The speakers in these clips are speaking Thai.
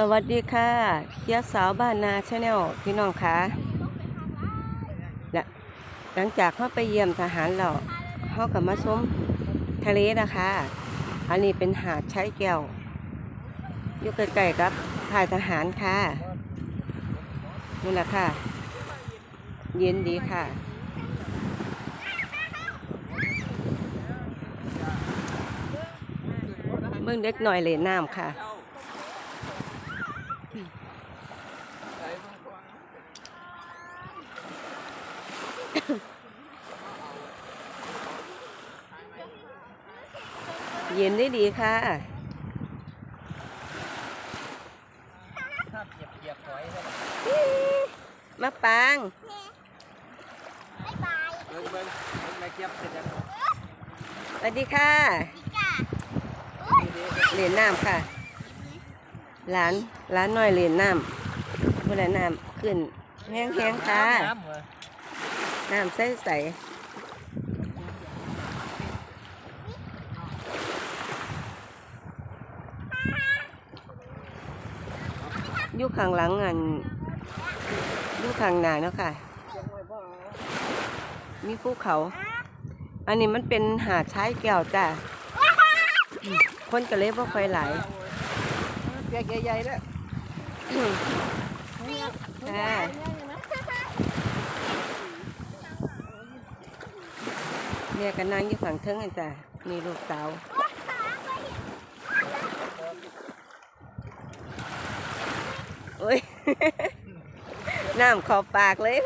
สวัสดีค่ะเคียสาวบ้านนาชาแนลพี่น้องคะและหลังจากเขาไปเยี่ยมทหารเราเขากับมาชมทะเลนะคะ อันนี้เป็นหาดใช้แก้วอยู่ใกล้ๆกับค่ายทหารค่ะนี่แหละค่ะ เย็นดีค่ะเมื่อเด็กหน่อยเลยน้ำค่ะ เย็นได้ดีค่ะถ้าเหยียบเหยียบหอยใช่ไหมมะปางเบิ้งเบิ้งเบิ้งไม่เก็บเสร็จยังสวัสดีค่ะดีเหรียญน้ำค่ะร้านร้านน้อยเหรียญน้ำเมื่อน้ำขึ้นแห้งแห้งๆค่ะ น้ำเหรอน้ำใสใสอยู่ ข้างหลังอันอยู่ข้างหน้าเนาะค่ะ มีภูเขา อันนี้มันเป็นหาดชายแก้วจ้ะอืมคนก็เลยบ่ค่อยหลายเปียกใหญ่ๆเลยอืมค่ะเนี่ยกันนั่งอยู่ฝั่งเทิงกันจ้ะมีลูกสาว อ้ย น้ำขอบปากเลย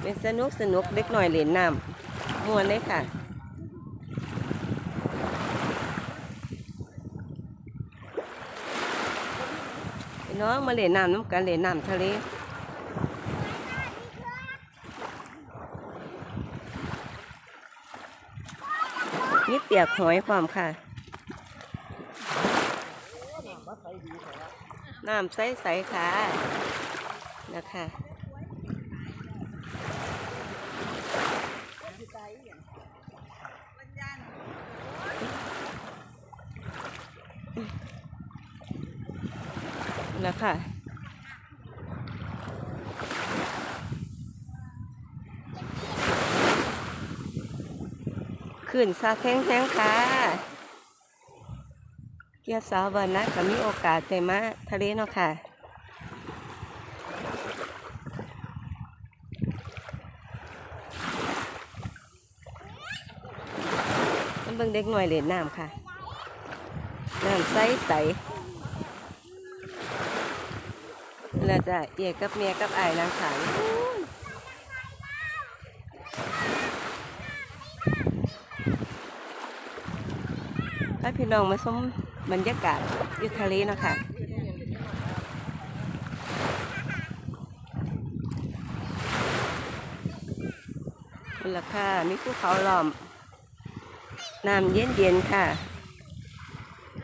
เป็นสนุกสนุกเล็กหน่อยเหรียญน้ำมวนเลยค่ะน้องมาเล่นน้ำน้ำกันเล่นน้ำทะเลนี่เปียกหอยความค่ะ น้ำใสๆค่ะนะคะนะคะขึ้นซาแข้งแข้งๆค่ะ เกียรติสาววันนะก็มีโอกาสได้มาทะเลเนาะค่ะ มันเบิ่งเด็กหน่อยเล่นน้ำค่ะ น้ำใสใสแล้วจะเอียกับเมียกับไอ้นางขายให้พี่น้องมาชม บรรยากาศยุทะเลนะคะนี่ละค่ะมีภูเขาล้อม น้ำเย็นเย็นๆค่ะ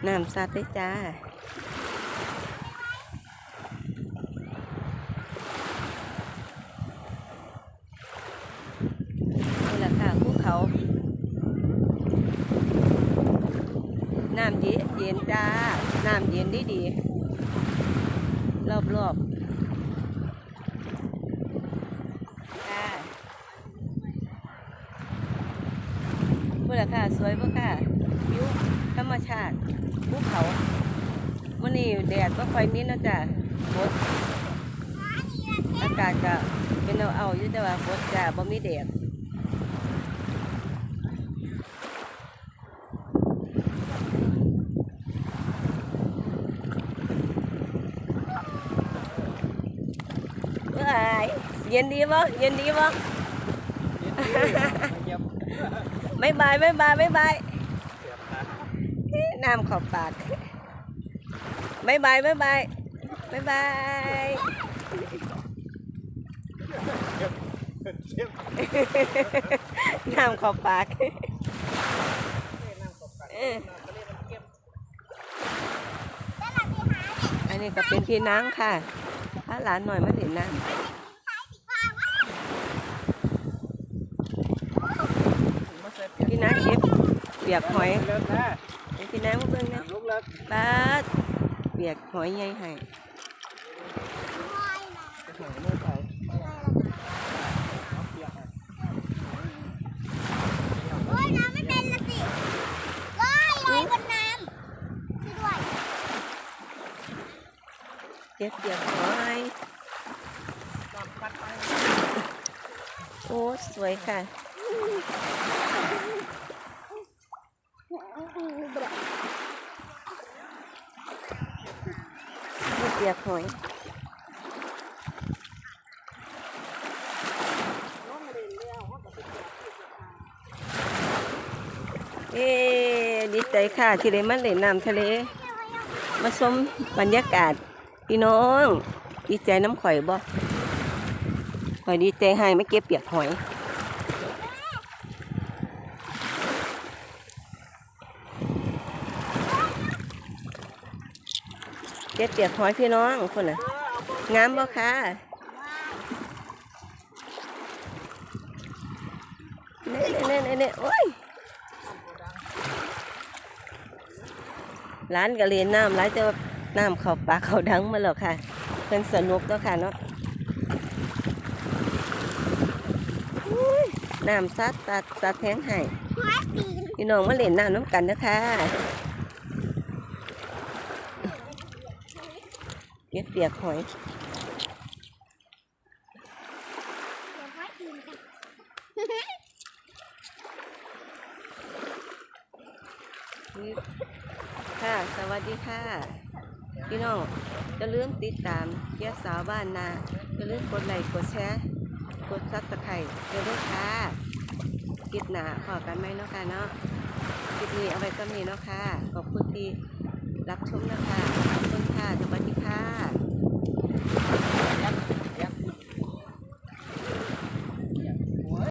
น้ำซาเต้จ้า นี่แหละค่ะภูเขา น้ำเย็นเย็นจ้า น้ำเย็นดีดีรอบรอบค่ะพูดละค่ะ สวยปะค่ะวิวธรรมชาติภูเขาวันนี้แดดก็ค่อยมีเนะจ้ะฝนอากาศก็เป็นเอาเอาอยู่แต่ว่าฝนจะบ่มีแดด ว้าย เย็นดีบ่เย็นดีบ่ไม่บายไม่บายไม่บายน้ำขอบปากไม่บายไม่บายไม่บายน้ำขอบปากอันนี้ก็เป็นพี่นางค่ะพาหลานหน่อยมาเล่นน้ำ มาใส่เปียก พี่นางเก็บเปียกหอยเลิกนะให้พี่นางมาเบิ่งนะลูกเลิกปาดเปีปียกหอยใหญ่ให้จะหอยเมื่อไหร่เอาเปียกให้โอ้ยน้ำไม่เป็นละสิลอยลอยบนน้ำช่วยด้วยเก็บเปียกหอยน้ำพัดไปโอ้ สวยค่ะ เก็บเปียกหอยเอ๊ดีใจค่ะ ที่ได้มาเล่นน้ำทะเล มาชมบรรยากาศพี่น้อง ดีใจน้ำข่อยบ่ข่อยดีใจให้ไม่เก็บเปียกหอย เก็บเปียกหอยพี่น้องคนน่ะงามบ่คะเน่เน่เน่เน่โอ้ยร้านก็เรียนน้ำร้านแต่ว่าน้ำเขาปากเขาดังมาแล้วค่ะเพิ่นสนุกแล้วค่ะเนาะอุ้ยน้ำซัดตัดตัดแทงให้หัวตีนพี่น้องมาเล่นน้ำน้ำกันนะคะ เก็บเปียกหอยค่ะ สวัสดีค่ะ พี่น้องจะลืมติดตามเกียสาวบ้านนาจะลืมกดไลค์กดแชร์กดซับสไครต์เดี๋ยวด้วยค่ะคลิปหนาขอกันไหมเนาะค่ะเนาะคลิปนี้เอาไว้ก็มีเนาะค่ะ ขอบคุณที่ รับชมนะคะขอบคุณค่ะสวัสดีค่ะ